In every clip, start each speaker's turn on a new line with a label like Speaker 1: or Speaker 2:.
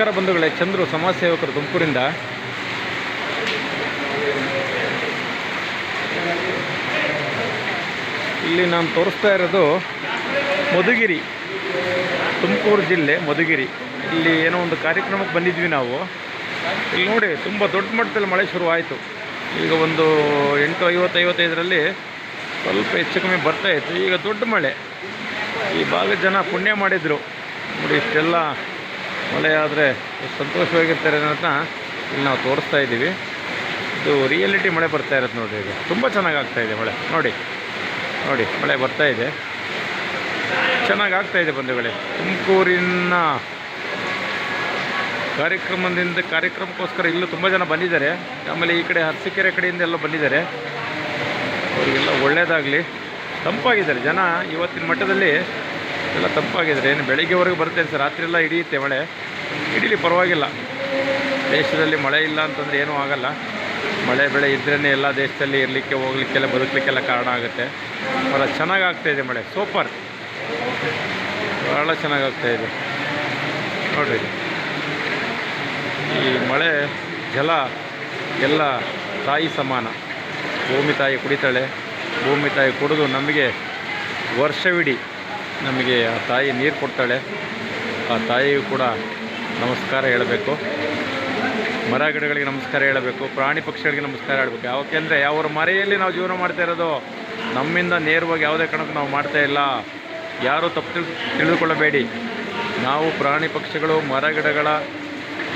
Speaker 1: ನಮಸ್ಕಾರ ಬಂಧುಗಳೇ, ಚಂದ್ರು ಸಮಾಜ ಸೇವಕರು ತುಮಕೂರಿಂದ. ಇಲ್ಲಿ ನಾನು ತೋರಿಸ್ತಾ ಇರೋದು ಮಧುಗಿರಿ, ತುಮಕೂರು ಜಿಲ್ಲೆ ಮಧುಗಿರಿ. ಇಲ್ಲಿ ಏನೋ ಒಂದು ಕಾರ್ಯಕ್ರಮಕ್ಕೆ ಬಂದಿದ್ವಿ ನಾವು. ಇಲ್ಲಿ ನೋಡಿ, ತುಂಬ ದೊಡ್ಡ ಮಟ್ಟದಲ್ಲಿ ಮಳೆ ಶುರುವಾಯಿತು. ಈಗ ಒಂದು ಎಂಟು ಐವತ್ತು, ಐವತ್ತೈದರಲ್ಲಿ ಸ್ವಲ್ಪ ಹೆಚ್ಚು ಕಮ್ಮಿ ಬರ್ತಾ ಇತ್ತು. ಈಗ ದೊಡ್ಡ ಮಳೆ. ಈ ಭಾಗದ ಜನ ಪುಣ್ಯ ಮಾಡಿದರು. ನೋಡಿ, ಇಷ್ಟೆಲ್ಲ ಮಳೆ ಆದರೆ ಎಷ್ಟು ಸಂತೋಷವಾಗಿರ್ತಾರೆ ಅನ್ನೋದನ್ನ ಇಲ್ಲಿ ನಾವು ತೋರಿಸ್ತಾ ಇದ್ದೀವಿ. ಇದು ರಿಯಾಲಿಟಿ ಮಳೆ ಬರ್ತಾ ಇರೋದು ನೋಡಿ ಈಗ ತುಂಬ ಚೆನ್ನಾಗಿ ಆಗ್ತಾ ಇದೆ ಮಳೆ. ನೋಡಿ. ನೋಡಿ, ಮಳೆ ಬರ್ತಾ ಇದೆ. ಚೆನ್ನಾಗಿ ಆಗ್ತಾ ಇದೆ ಬಂಧುಗಳೇ. ತುಮಕೂರಿನ ಕಾರ್ಯಕ್ರಮದಿಂದ ಕಾರ್ಯಕ್ರಮಕ್ಕೋಸ್ಕರ ಇಲ್ಲೂ ತುಂಬ ಜನ ಬಂದಿದ್ದಾರೆ. ಆಮೇಲೆ ಈ ಕಡೆ ಅರಸೀಕೆರೆ ಕಡೆಯಿಂದ ಎಲ್ಲ ಬಂದಿದ್ದಾರೆ. ಅವರಿಗೆಲ್ಲ ಒಳ್ಳೆಯದಾಗಲಿ ತಂಪಾಗಿದ್ದಾರೆ. ಜನ ಇವತ್ತಿನ ಮಟ್ಟದಲ್ಲಿ ಎಲ್ಲ ತಂಪಾಗಿದ್ದಾರೆ. ಏನು ಬೆಳಿಗ್ಗೆವರೆಗೂ ಬರುತ್ತೆ ಸರ್ ರಾತ್ರಿ ಎಲ್ಲ ಹಿಡಿಯುತ್ತೆ ಮಳೆ. ಹಿಡೀಲಿ ಪರವಾಗಿಲ್ಲ. ದೇಶದಲ್ಲಿ ಮಳೆ ಇಲ್ಲ ಅಂತಂದರೆ ಏನೂ ಆಗಲ್ಲ. ಮಳೆ, ಬೆಳೆ ಇದ್ರೇ ಎಲ್ಲ ದೇಶದಲ್ಲಿ ಇರಲಿಕ್ಕೆ, ಹೋಗ್ಲಿಕ್ಕೆಲ್ಲ, ಬದುಕಲಿಕ್ಕೆಲ್ಲ ಕಾರಣ ಆಗುತ್ತೆ. ಭಾಳ ಚೆನ್ನಾಗಿ ಆಗ್ತಾಯಿದೆ ಮಳೆ. ಸೂಪರ್. ಭಾಳ ಚೆನ್ನಾಗಿ ಆಗ್ತಾಯಿದೆ ನೋಡಿರಿ. ಈ ಮಳೆ, ಜಲ ಎಲ್ಲ ತಾಯಿ ಸಮಾನ. ಭೂಮಿ ತಾಯಿ ಕುಡಿತಾಳೆ. ಭೂಮಿ ತಾಯಿ ಕುಡಿದು ನಮಗೆ ವರ್ಷವಿಡೀ ನಮಗೆ ಆ ತಾಯಿ ನೀರು ಕೊಡ್ತಾಳೆ. ಆ ತಾಯಿಯು ಕೂಡ ನಮಸ್ಕಾರ ಹೇಳಬೇಕು. ಮರ ಗಿಡಗಳಿಗೆ ನಮಸ್ಕಾರ ಹೇಳಬೇಕು. ಪ್ರಾಣಿ ಪಕ್ಷಿಗಳಿಗೆ ನಮಸ್ಕಾರ ಹೇಳಬೇಕು. ಯಾಕೆಂದರೆ ಅವರ ಮರೆಯಲ್ಲಿ ನಾವು ಜೀವನ ಮಾಡ್ತಾ ಇರೋದು ನಮ್ಮಿಂದ ನೇರವಾಗಿ ಯಾವುದೇ ಕಾರಣಕ್ಕೂ ನಾವು ಮಾಡ್ತಾ ಇಲ್ಲ. ಯಾರೂ ತಪ್ಪು ತಿಳ್ ತಿಳಿದುಕೊಳ್ಳಬೇಡಿ ನಾವು ಪ್ರಾಣಿ ಪಕ್ಷಿಗಳು, ಮರ ಗಿಡಗಳ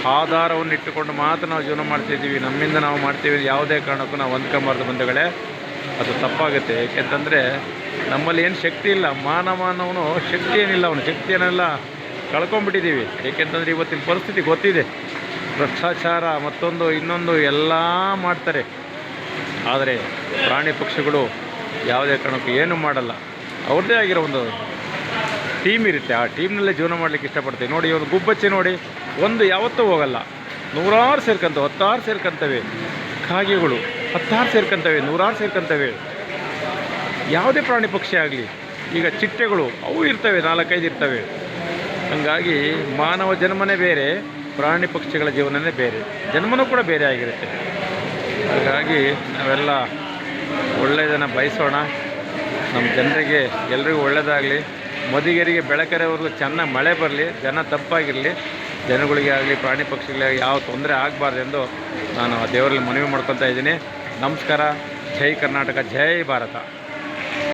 Speaker 1: ಆಧಾರವನ್ನು ಇಟ್ಟುಕೊಂಡು ಮಾತ್ರ ನಾವು ಜೀವನ ಮಾಡ್ತಿದ್ದೀವಿ ನಮ್ಮಿಂದ ನಾವು ಮಾಡ್ತೀವಿ ಯಾವುದೇ ಕಾರಣಕ್ಕೂ ನಾವು ಹೊಂದ್ಕೊಂಬಾರ್ದು ಬಂಧುಗಳೇ. ಅದು ತಪ್ಪಾಗುತ್ತೆ. ಏಕೆಂತಂದರೆ ನಮ್ಮಲ್ಲಿ ಏನು ಶಕ್ತಿ ಇಲ್ಲ. ಮಾನವನವನು ಶಕ್ತಿ ಏನಿಲ್ಲ. ಅವನು ಶಕ್ತಿಯನ್ನೆಲ್ಲ ಕಳ್ಕೊಂಡ್ಬಿಟ್ಟಿದ್ದೀವಿ. ಏಕೆಂತಂದರೆ ಇವತ್ತಿನ ಪರಿಸ್ಥಿತಿ ಗೊತ್ತಿದೆ. ಭ್ರಷ್ಟಾಚಾರ ಮತ್ತೊಂದು, ಇನ್ನೊಂದು ಎಲ್ಲ ಮಾಡ್ತಾರೆ. ಆದರೆ ಪ್ರಾಣಿ ಪಕ್ಷಿಗಳು ಯಾವುದೇ ಕಾರಣಕ್ಕೂ ಏನೂ ಮಾಡಲ್ಲ. ಅವ್ರದ್ದೇ ಆಗಿರೋ ಒಂದು ಟೀಮ್ ಇರುತ್ತೆ. ಆ ಟೀಮ್ನಲ್ಲೇ ಜೀವನ ಮಾಡಲಿಕ್ಕೆ ಇಷ್ಟಪಡ್ತೀವಿ. ನೋಡಿ ಒಂದು ಗುಬ್ಬಚ್ಚಿ ನೋಡಿ, ಒಂದು ಯಾವತ್ತೂ ಹೋಗಲ್ಲ. ನೂರಾರು ಸೇರ್ಕೊಂತವೆ ಹತ್ತಾರು ಸೇರ್ಕೊಂತವೆ ಕಾಗೆಗಳು. ಹತ್ತಾರು ಸೇರ್ಕೊಂತವೆ, ನೂರಾರು ಸೇರ್ಕೊಂತವೆ. ಯಾವುದೇ ಪ್ರಾಣಿ ಪಕ್ಷಿ ಆಗಲಿ, ಈಗ ಚಿಟ್ಟೆಗಳು, ಅವು ಇರ್ತವೆ, ನಾಲ್ಕೈದು ಇರ್ತವೆ. ಹಾಗಾಗಿ ಮಾನವ ಜನ್ಮನೇ ಬೇರೆ, ಪ್ರಾಣಿ ಪಕ್ಷಿಗಳ ಜೀವನನೇ ಬೇರೆ. ಜನ್ಮನೂ ಕೂಡ ಬೇರೆ ಆಗಿರುತ್ತೆ. ಹಾಗಾಗಿ ನಾವೆಲ್ಲ ಒಳ್ಳೆಯದನ್ನು ಬಯಸೋಣ. ನಮ್ಮ ಜನರಿಗೆ, ಎಲ್ರಿಗೂ ಒಳ್ಳೆಯದಾಗಲಿ ಮದಿಗೆರಿಗೆ ಬೆಳಕರೆವರೆಗೂ ಚೆನ್ನಾಗಿ ಮಳೆ ಬರಲಿ, ಜನ ತಪ್ಪಾಗಿರಲಿ. ಜನಗಳಿಗೆ ಆಗಲಿ, ಪ್ರಾಣಿ ಪಕ್ಷಿಗಳಿಗೆ ಯಾವ ತೊಂದರೆ ಆಗಬಾರ್ದೆಂದು ನಾನು ದೇವರಲ್ಲಿ ಮನವಿ ಮಾಡ್ಕೊತಾ ಇದ್ದೀನಿ. ನಮಸ್ಕಾರ. ಜೈ ಕರ್ನಾಟಕ, ಜೈ ಭಾರತ.